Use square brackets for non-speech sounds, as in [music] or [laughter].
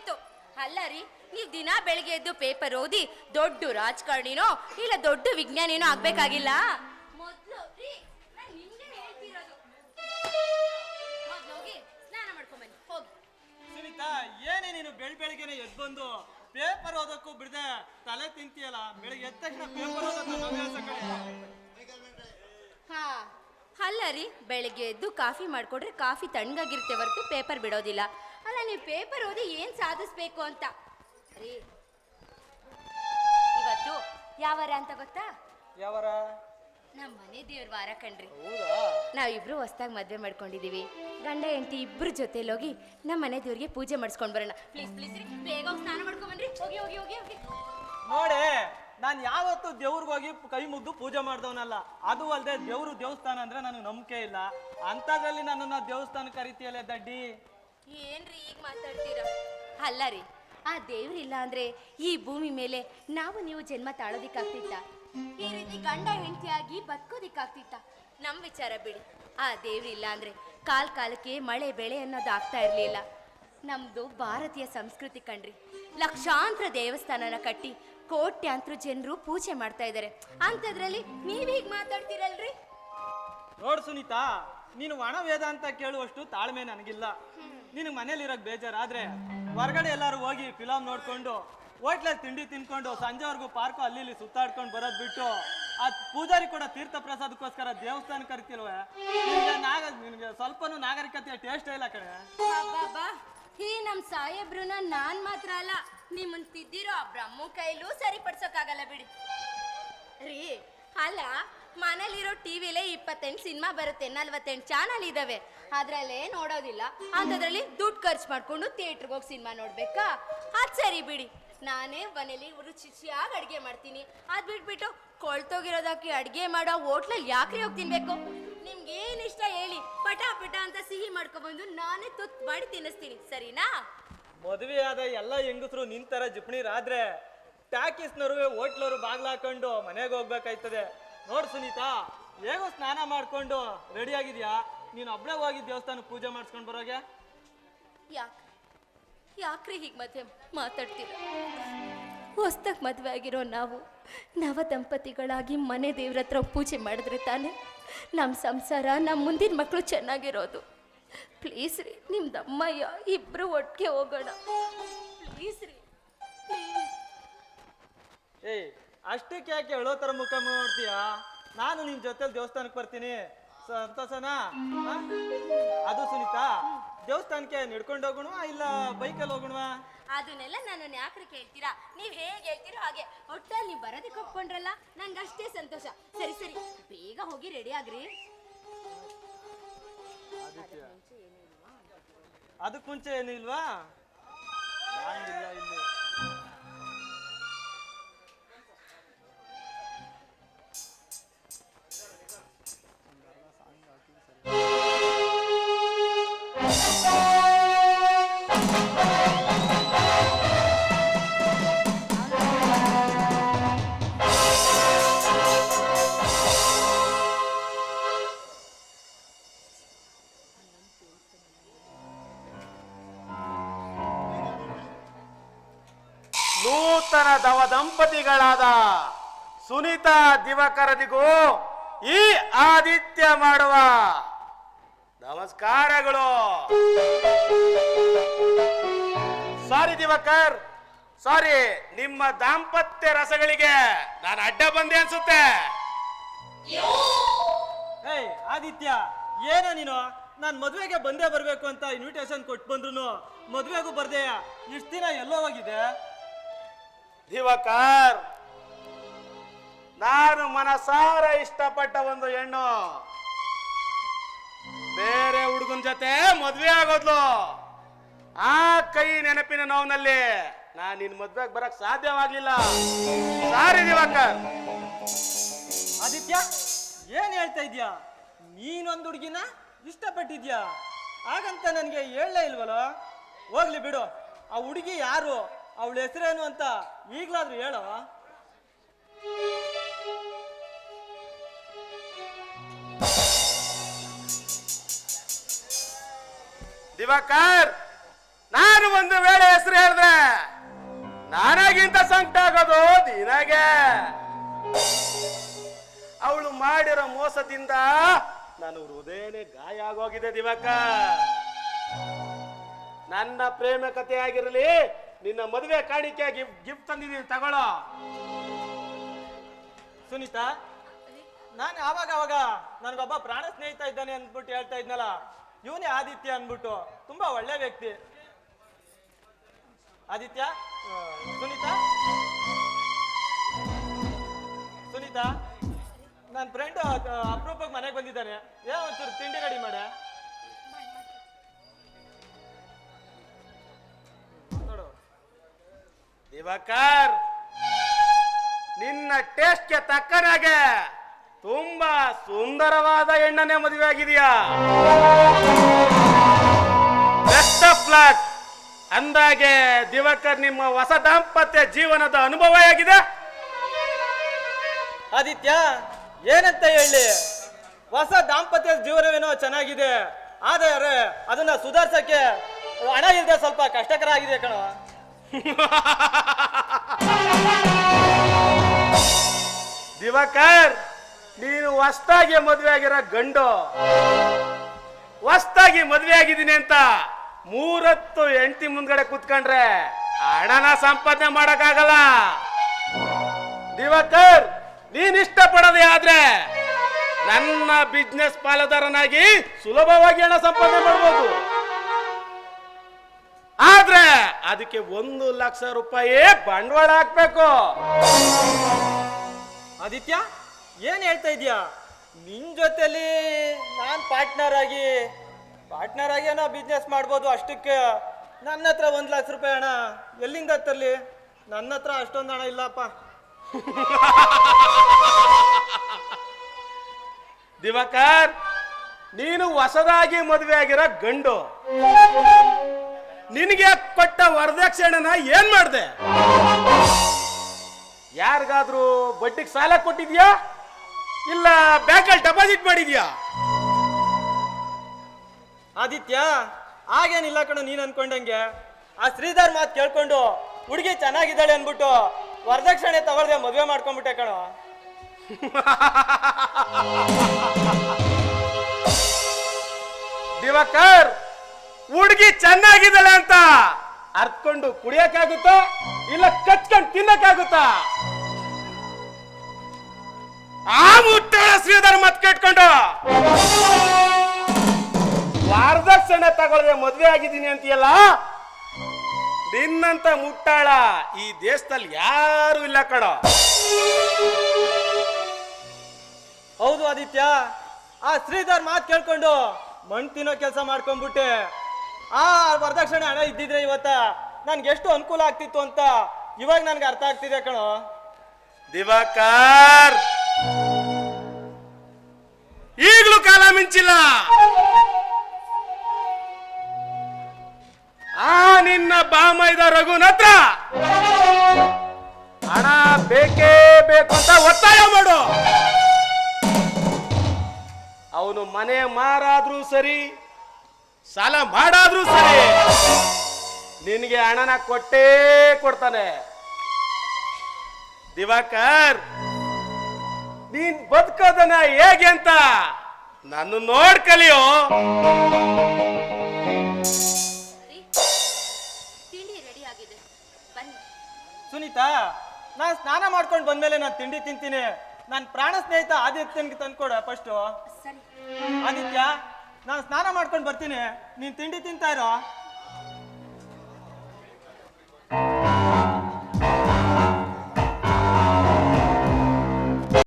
ಮುಗೀತು ಅಲ್ಲ ರೀ ನೀವ್ ದಿನ ಬೆಳಿಗ್ಗೆ ಎದ್ದು ಪೇಪರ್ ಓದಿ ದೊಡ್ಡ ರಾಜಕಾರಣಿನೋ ಇಲ್ಲ ದೊಡ್ಡ ವಿಜ್ಞಾನಿನೋ ಆಗ್ಬೇಕಾಗಿಲ್ಲ? ಮೊದ್ಲು ಸ್ನಾನ ಮಾಡ್ಕೊಂಬನ್ನಿ ಹೋಗಿ. ಸುನೀತಾ ಏನೇ ನೀನು ಬೆಳ್ ಬೆಳಿಗ್ಗೆನೆ ಎದ್ದು ಬಂದು ಪೇಪರ್ ಓದಕ್ಕೂ ಬಿಡದೆ ತಲೆ ತಿಂತೀಯಲ್ಲ ಬೆಳಿಗ್ಗೆ ಎದ್ದ ತಕ್ಷಣ ಪೇಪರ್ ಓದೋದು ನನ್ನ ಹವ್ಯಾಸ ಕಣೆ ಹಾ. ಅಲ್ಲ ರೀ ಬೆಳಿಗ್ಗೆ ಎದ್ದು ಕಾಫಿ ಮಾಡಿಕೊಡ್ರೆ ಕಾಫಿ ತಣ್ಣಗಾಗಿರುತ್ತೆ ಹೊರತು ಪೇಪರ್ ಬಿಡೋದಿಲ್ಲ. ನೀವು ಪೇಪರ್ ಓದಿ ಏನ್ ಸಾಧಿಸ್ಬೇಕು ಅಂತ? ರೀ. ಇವತ್ತು ಯಾವಾರ ಅಂತ ಗೊತ್ತಾ? ಯಾವರ? ನಮ್ಮ ಮನೆ ದೇವ್ರ ವಾರ ಕಣ್ರಿ. ನಾವಿಬ್ರು ಹೊಸ್ದಾಗಿ ಮದ್ವೆ ಮಾಡ್ಕೊಂಡಿದೀವಿ. ಗಂಡ ಹೆಂಡತಿ ಇಬ್ರು ಜೊತೆಲಿ ಹೋಗಿ ನಮ್ಮ ಮನೆ ದೇವ್ರಿಗೆ ಪೂಜೆ ಮಾಡಿಸ್ಕೊಂಡ್ ಬರೋಣ. ಪ್ಲೀಸ್ ಪ್ಲೀಸ್ ರೀ. ಬೇಗ ಹೋಗಿ ಸ್ನಾನ ಮಾಡ್ಕೊಂಡ್ ಬನ್ರಿ. ಹೋಗಿ ಹೋಗಿ ಹೋಗಿ ಹೋಗಿ. ನೋಡೆ ನಾನು ಯಾವತ್ತು ದೇವ್ರಿಗೆ ಹೋಗಿ ಕೈ ಮುಗ್ದು ಪೂಜೆ ಮಾಡ್ದವನಲ್ಲ. ಅದು ಅಲ್ಲದೆ ದೇವ್ರು ದೇವಸ್ಥಾನ ಅಂದ್ರೆ ನನಗೆ ನಂಬಿಕೆ ಇಲ್ಲ. ಅಂಥದ್ರಲ್ಲಿ ನನ್ನನ್ನ ದೇವಸ್ಥಾನ ಕರಿತೀಯಲ್ಲ ದಡ್ಡಿ? ಏನ್ರಿ ಈಗ ಮಾತಾಡ್ತೀರಾ? ಅಲ್ಲ ರೀ ಆ ದೇವ್ರಿಲ್ಲ ಅಂದ್ರೆ ಈ ಭೂಮಿ ಮೇಲೆ ನಾವು ನೀವು ಜನ್ಮ ತಾಳೋದಿಕ್ಕಾಗ್ತಿತ್ತ? ಈ ರೀತಿ ಗಂಡ ಹೆಂಡತಿಯಾಗಿ ಬದುಕೋದಿಕ್ಕಾಗ್ತಿತ್ತ? ನಮ್ ವಿಚಾರ ಬಿಡಿ. ಆ ದೇವ್ರಿಲ್ಲ ಅಂದ್ರೆ ಕಾಲ್ ಕಾಲಕ್ಕೆ ಮಳೆ ಬೆಳೆ ಅನ್ನೋದು ಆಗ್ತಾ ಇರ್ಲಿಲ್ಲ. ನಮ್ದು ಭಾರತೀಯ ಸಂಸ್ಕೃತಿ ಕಣ್ರಿ. ಲಕ್ಷಾಂತರ ದೇವಸ್ಥಾನನ ಕಟ್ಟಿ ಕೋಟ್ಯಾಂತರ ಜನರು ಪೂಜೆ ಮಾಡ್ತಾ ಇದ್ದಾರೆ ಅಂತದ್ರಲ್ಲಿ ನೀವ್ ಹೀಗ್ ಮಾತಾಡ್ತೀರಲ್ರಿ? ನೋಡ್ ಸುನೀತಾ ನೀನು ಒಣ ವೇದ ಅಂತ ಕೇಳುವಷ್ಟು ತಾಳ್ಮೆ ನನಗಿಲ್ಲ. ನಿನಗೆ ಮನೇಲಿ ಇರೋಕ್ ಬೇಜಾರಾದ್ರೆ ಹೊರಗಡೆ ಎಲ್ಲರೂ ಹೋಗಿ ಫಿಲಮ್ ನೋಡ್ಕೊಂಡು, ಹೋಟ್ಲಲ್ಲಿ ತಿಂಡಿ ತಿನ್ಕೊಂಡು, ಸಂಜೆವರೆಗೂ ಪಾರ್ಕು ಅಲ್ಲಿ ಇಲ್ಲಿ ಸುತ್ತಾಡ್ಕೊಂಡು ಬರೋದು ಬಿಟ್ಟು, ಆ ಪೂಜಾರಿ ಕೂಡ ತೀರ್ಥ ಪ್ರಸಾದಕ್ಕೋಸ್ಕರ ದೇವಸ್ಥಾನ ಕರಿತಿಲ್ವೇ? ನಾಗ, ನಿನಗೆ ಸ್ವಲ್ಪನೂ ನಾಗರಿಕತೆಯ ಟೇಸ್ಟ್ ಇಲ್ಲ ಕಡೆ ಈ ನಮ್ ಸಾಹೇಬ್ರನ್ನ ನಾನ್ ಮಾತ್ರ ಅಲ್ಲ, ನಿಮ್ಮನ್ ತಿದ್ದಿರೋ ಆ ಬ್ರಹ್ಮ ಕೈಲೂ ಸರಿಪಡ್ಸೋಕ್ಕಾಗಲ್ಲ ಬಿಡಿ. ರೀ, ಅಲ್ಲ ಮನೇಲಿರೋ ಟಿವಿಲೇ ಇಪ್ಪತ್ತೆಂಟು ಸಿನಿಮಾ ಬರುತ್ತೆ, ನಲ್ವತ್ತೆಂಟು ಚಾನಲ್ ಇದಾವೆ. ಅದ್ರಲ್ಲೇ ನೋಡೋದಿಲ್ಲ. ಅಂಥದ್ರಲ್ಲಿ ದುಡ್ಡು ಖರ್ಚು ಮಾಡ್ಕೊಂಡು ಥಿಯೇಟ್ರಿಗೆ ಹೋಗಿ ಸಿನಿಮಾ ನೋಡ್ಬೇಕಾ? ಅದು ಸರಿ ಬಿಡಿ. ನಾನೇ ಮನೇಲಿ ರುಚಿಯಾಗಿ ಅಡುಗೆ ಮಾಡ್ತೀನಿ. ಅದ್ ಬಿಟ್ಬಿಟ್ಟು ಕೊಳ್ತೋಗಿರೋದಕ್ಕೆ ಅಡುಗೆ ಮಾಡೋ ಹೋಟ್ಲಲ್ಲಿ ಯಾಕ್ರಿ ಹೋಗಿ ತಿನ್ಬೇಕು? ನಿಮ್ಗೆ ಏನು ಇಷ್ಟ ಹೇಳಿ. ಪಟ ಪಟ ಅಂತ ಸಿಹಿ ಮಾಡ್ಕೊಬಂದು ನಾನೇ ತುತ್ತು ಮಾಡಿ ತಿನ್ನಿಸ್ತೀನಿ. ಸರಿನಾ? ಮದುವೆ ಆದ ಎಲ್ಲ ಹೆಂಗಸರು ನಿಂತರ ಜಿಪ್ಣಿರಾದ್ರೆ ಟ್ಯಾಕಿಸ್ನರು ಹೋಟ್ಲವ್ರು ಬಾಗ್ಲ ಹಾಕೊಂಡು ಮನೆಗೆ ಹೋಗ್ಬೇಕಾಯ್ತದೆ. ನೋಡು ಸುನೀತಾ ಹೇಗೋ ಸ್ನಾನ ಮಾಡ್ಕೊಂಡು ರೆಡಿ ಆಗಿದ್ಯಾ? ನೀನು ಒಬ್ಳೆ ಹೋಗಿ ದೇವಸ್ಥಾನ ಪೂಜೆ ಮಾಡಿಸ್ಕೊಂಡು ಬರೋಗೆ? ಯಾಕೆ ಯಾಕ್ರಿ ಹೀಗೆ ಮತ್ತೆ ಮಾತಾಡ್ತೀರ? ಹೊಸ್ದಾಗಿ ಮದುವೆ ಆಗಿರೋ ನಾವು ನವ ದಂಪತಿಗಳಾಗಿ ಮನೆ ದೇವ್ರ ಹತ್ರ ಪೂಜೆ ಮಾಡಿದ್ರೆ ತಾನೆ ನಮ್ಮ ಸಂಸಾರ ನಮ್ಮ ಮುಂದಿನ ಮಕ್ಕಳು ಚೆನ್ನಾಗಿರೋದು. ಪ್ಲೀಸ್ ರೀ ನಿಮ್ದಮ್ಮಯ್ಯ ಇಬ್ರು ಒಟ್ಟಿಗೆ ಹೋಗೋಣ. ಪ್ಲೀಸ್ ರೀ ಪ್ಲೀಸ್. ಏಯ್ ಅಷ್ಟಕ್ಕೆ ಯಾಕೆ ಹೇಳೋ ತರ ಮುಖ ಮಾಡ್ತೀಯಾ? ನಾನು ನಿಮ್ ಜೊತೆಲಿ ದೇವಸ್ಥಾನಕ್ಕೆ ಬರ್ತೀನಿ. ಸಂತೋಷನಾ? ಅದು ಸುನೀತಾ ದೇವಸ್ಥಾನಕ್ಕೆ ನಡ್ಕೊಂಡು ಹೋಗೋಣವಾ ಇಲ್ಲ ಬೈಕಲ್ಲಿ ಹೋಗೋಣವಾ? ಅದನ್ನೆಲ್ಲ ನಾನು ಯಾಕ್ರಿ ಕೇಳ್ತೀರಾ ನೀವ್ ಹೇಗೆ ಹೇಳ್ತೀರೋ ಹಾಗೆ. ಒಟ್ಟಲ್ಲಿ ನೀವು ಬರೋದಕ್ಕೆ ಒಪ್ಕೊಂಡ್ರಲ್ಲ? ನಂಗೆ ಅಷ್ಟೇ ಸಂತೋಷ. ಸರಿ ಸರಿ. ಬೇಗ ಹೋಗಿ ರೆಡಿ ಆಗ್ರಿ. ಅದಕ್ಕೆ ಮುಂಚೆ ಏನು ಇಲ್ವಾ? ಇಲ್ಲಿ. ನೂತನ ದವ ದಂಪತಿಗಳಾದ ಸುನೀತಾ ದಿವಕರದಿಗೂ ಈ ಆದಿತ್ಯ ಮಾಡುವ ನಮಸ್ಕಾರಗಳು. ಸಾರಿ ದಿವಕರ್, ಸಾರಿ ನಿಮ್ಮ ದಾಂಪತ್ಯ ರಸಗಳಿಗೆ ನಾನು ಅಡ್ಡ ಬಂದೆ ಅನ್ಸುತ್ತೆ. ಆದಿತ್ಯ, ಏನ ನೀನು? ನಾನು ಮದುವೆಗೆ ಬಂದೇ ಬರಬೇಕು ಅಂತ ಇನ್ವಿಟೇಷನ್ ಕೊಟ್ಟು ಬಂದ್ರು ಮದುವೆಗೂ ಬರ್ದೆ ಇಷ್ಟು ದಿನ ಎಲ್ಲೋ ಹೋಗಿದೆ ದಿವಾಕರ್, ನಾನು ಮನಸಾರ ಇಷ್ಟಪಟ್ಟ ಒಂದು ಹೆಣ್ಣು. ಬೇರೆ ಹುಡುಗನ ಜೊತೆ ಮದ್ವೆ ಆಗೋದ್ಲು. ಆ ಕೈ ನೆನಪಿನ ನೋವಿನಲ್ಲಿ ನಾನು ನಿನ್ ಮದ್ವೆಗೆ ಬರಕ್ ಸಾಧ್ಯವಾಗ್ಲಿಲ್ಲ. ಸಾರಿ ದಿವಾಕರ್. ಆದಿತ್ಯ, ಏನ್ ಹೇಳ್ತಾ ಇದ್ಯಾ? ನೀನೊಂದು ಹುಡುಗಿನ ಇಷ್ಟಪಟ್ಟಿದ್ಯಾ? ಹಾಗಂತ ನನಗೆ ಹೇಳಲೇ ಇಲ್ವಲ್ಲ? ಹೋಗ್ಲಿ ಬಿಡು. ಆ ಹುಡುಗಿ ಯಾರು? ಅವಳ ಹೆಸರೇನು ಅಂತ ಈಗಲಾದ್ರೂ ಹೇಳೋ? ದಿವಾಕರ್, ನಾನು ಒಂದು ವೇಳೆ ಹೆಸರು ಹೇಳಿದ್ರೆ ನಾನಾಗಿಂತ ಸಂಕಟ ಆಗೋದು ನಿನಗೆ. ಅವಳು ಮಾಡಿರೋ ಮೋಸದಿಂದ ನಾನು ಹೃದಯನೇ ಗಾಯ ಆಗೋಗಿದೆ ದಿವಾಕರ್. ನನ್ನ ಪ್ರೇಮ ಕಥೆ ಆಗಿರಲಿ ನಿನ್ನ ಮದುವೆ ಕಾಣಿಕೆ ಗಿಫ್ಟ್ ತಂದಿದ್ದೀನಿ, ತಗೊಳ್ಳೋ. ಸುನೀತಾ, ನಾನು ಆವಾಗ ಅವಾಗ ನನಗೊಬ್ಬ ಪ್ರಾಣ ಸ್ನೇಹಿತ ಇದ್ದಾನೆ ಅಂದ್ಬಿಟ್ಟು ಹೇಳ್ತಾ ಇದ್ನಲ್ಲ, ಇವನೇ ಆದಿತ್ಯ ಅಂದ್ಬಿಟ್ಟು. ತುಂಬಾ ಒಳ್ಳೆ ವ್ಯಕ್ತಿ. ಆದಿತ್ಯ, ಸುನೀತಾ? ಸುನೀತಾ ನನ್ನ ಫ್ರೆಂಡು ಅಪರೂಪಕ್ಕೆ ಮನೆಗೆ ಬಂದಿದ್ದಾನೆ. ಏನೋ ಒಂಚೂರು ತಿಂಡಿ ರೆಡಿ ಮಾಡೆ. ದಿವಾಕರ್ ನಿನ್ನ ಟೇಸ್ಟ್ಗೆ ತಕ್ಕನಾಗೆ ತುಂಬಾ ಸುಂದರವಾದ ಹೆಣ್ಣನೇ ಮದುವೆ ಆಗಿದೆಯಾ? ಲಕ್ ಅಂದಾಗೆ ದಿವಕರ್ ನಿಮ್ಮ ಹೊಸ ದಾಂಪತ್ಯ ಜೀವನದ ಅನುಭವ ಆಗಿದೆ ಆದಿತ್ಯ, ಏನಂತ ಹೇಳಿ? ಹೊಸ ದಾಂಪತ್ಯ ಜೀವನವೇನೋ ಚೆನ್ನಾಗಿದೆ. ಆದರೆ ಅದನ್ನ ಸುಧಾರ್ಸಕ್ಕೆ ಹಣ ಇಲ್ಲದೆ ಸ್ವಲ್ಪ ಕಷ್ಟಕರ ಆಗಿದೆ ಕಣೋ. [laughs] ದಿವಾಕರ್, ನೀನು ಹೊಸ್ದಾಗಿ ಮದುವೆ ಆಗಿರೋ ಗಂಡು. ಹೊಸ್ದಾಗಿ ಮದುವೆ ಆಗಿದ್ದೀನಿ ಅಂತ ಮೂರತ್ತು ಹೆಂಡತಿ ಮುಂದ್ಗಡೆ ಕೂತ್ಕೊಂಡ್ರೆ ಹಣನ ಸಂಪಾದನೆ ಮಾಡಕ್ಕಾಗಲ್ಲ. ದಿವಾಕರ್, ನೀನ್ ಇಷ್ಟಪಡೋದೇ ಆದ್ರೆ ನನ್ನ ಬಿಸ್ನೆಸ್ ಪಾಲುದಾರನಾಗಿ ಸುಲಭವಾಗಿ ಹಣ ಸಂಪಾದನೆ ಮಾಡ್ಬೋದು. ಅದಕ್ಕೆ ಒಂದು ಲಕ್ಷ ರೂಪಾಯಿ ಬಂಡವಾಳ ಹಾಕ್ಬೇಕು. ಆದಿತ್ಯ ಏನ್ ಹೇಳ್ತಾ ಇದೀಯಾ? ನಿನ್ ಜೊತೆಲಿ ನಾನ್ ಪಾರ್ಟ್ನರ್ ಆಗಿ ಪಾರ್ಟ್ನರ್ ಆಗಿ ಏನೋ ಬಿಸ್ನೆಸ್ ಮಾಡ್ಬೋದು ಅಷ್ಟಕ್ಕೆ. ನನ್ನ ಹತ್ರ ಒಂದ್ ಲಕ್ಷ ರೂಪಾಯಿ ಹಣ ಎಲ್ಲಿಂದ ತರ್ಲಿ? ನನ್ನ ಹತ್ರ ಅಷ್ಟೊಂದು ಹಣ ಇಲ್ಲಪ್ಪ. [laughs] ದಿವಾಕರ್ ನೀನು ಹೊಸದಾಗಿ ಮದುವೆ ಆಗಿರೋ ಗಂಡು. ನಿನಗೆ ಕೊಟ್ಟ ವರದಕ್ಷಿಣೆನ ಏನ್ ಮಾಡಿದೆ? ಯಾರಿಗಾದ್ರೂ ಬಡ್ಡಿಗೆ ಸಾಲ ಕೊಟ್ಟಿದ್ಯಾ? ಇಲ್ಲ ಬ್ಯಾಂಕಲ್ಲಿ ಡೆಪಾಸಿಟ್ ಮಾಡಿದ್ಯಾ? ಆದಿತ್ಯ ಆಗೇನಿಲ್ಲ ಕಣ ನೀನ್ ಅನ್ಕೊಂಡಂಗೆ. ಆ ಶ್ರೀಧರ್ ಮಾತು ಕೇಳ್ಕೊಂಡು ಹುಡುಗಿ ಚೆನ್ನಾಗಿದ್ದಾಳೆ ಅನ್ಬಿಟ್ಟು ವರದಕ್ಷಿಣೆ ತಗೊಳ್ದೆ ಮದುವೆ ಮಾಡ್ಕೊಂಡ್ಬಿಟ್ಟೆ ಕಣ. [laughs] ದಿವಾಕರ್! ಹುಡುಗಿ ಚೆನ್ನಾಗಿದ್ದಾಳೆ ಅಂತ. ಅರ್ತ್ಕೊಂಡು ಕುಡಿಯಕ್ಕಾಗುತ್ತಾ ಇಲ್ಲ ಕಚ್ಕೊಂಡು ತಿನ್ನಕ್ಕಾಗುತ್ತಾ? ಆ ಮುಟ್ಟಾಳ ಶ್ರೀಧರ್ ಮತ್ ಕೇಟ್ಕೊಂಡು ವಾರದಕ್ಷಣೆ ತಗೊಳ್ಳದೆ ಮದ್ವೆ ಆಗಿದ್ದೀನಿ ಅಂತೀಯಲ್ಲ? ನಿನ್ನಂತ ಮುಟ್ಟಾಳ ಈ ದೇಶದಲ್ಲಿ ಯಾರು ಇಲ್ಲ ಕಣೋ. ಹೌದು ಆದಿತ್ಯ ಆ ಶ್ರೀಧರ್ ಮಾತು ಕೇಳ್ಕೊಂಡು ಮಣ್ ತಿನ್ನೋ ಕೆಲಸ ಮಾಡ್ಕೊಂಡ್ಬಿಟ್ಟೆ. ಆ ವರದಕ್ಷಿಣೆ ಹಣ ಇದ್ದಿದ್ರೆ ಇವತ್ತ ನನ್ಗೆ ಎಷ್ಟು ಅನುಕೂಲ ಆಗ್ತಿತ್ತು ಅಂತ ಇವಾಗ ನನ್ಗೆ ಅರ್ಥ ಆಗ್ತಿದೆ ಕಣೋ. ದಿವಾಕರ್! ಈಗಲೂ ಕಾಲ ಮಿಂಚಿಲ್ಲ. ಆ ನಿನ್ನ ಬಾಮೈದ ರಘುನ ಹತ್ರ ಹಣ ಬೇಕೇ ಬೇಕು ಅಂತ ಒತ್ತಾಯ ಮಾಡು. ಅವನು ಮನೆ ಮಾರಾದ್ರೂ ಸರಿ ಸಾಲ ಮಾಡಾದ್ರೂ ಸರಿ. ನಿನಗೆ ಹಣನ ಕೊಟ್ಟೇ ಕೊಡ್ತಾನೆ. ದಿವಾಕರ್ ನೀನ್ ಬದುಕೋದನ್ನ ಹೇಗೆ ಅಂತ ನಾನು ನೋಡ್ ಕಲಿಯೋ. ತಿಂಡಿ ರೆಡಿ ಆಗಿದೆ. ಬನ್ನಿ. ಸುನೀತಾ ನಾನು ಸ್ನಾನ ಮಾಡ್ಕೊಂಡು ಬಂದ್ಮೇಲೆ ನಾನು ತಿಂಡಿ ತಿಂತೀನಿ. ನನ್ನ ಪ್ರಾಣ ಸ್ನೇಹಿತ ಆದಿತ್ಯನ್ಗೆ ತಂದ್ಕೊಡ ಫಸ್ಟು ಸರಿ. ಆದಿತ್ಯ ನಾನು ಸ್ನಾನ ಮಾಡ್ಕೊಂಡು ಬರ್ತೀನಿ. ನೀನ್ ತಿಂಡಿ ತಿಂತಾ ಇರೋ?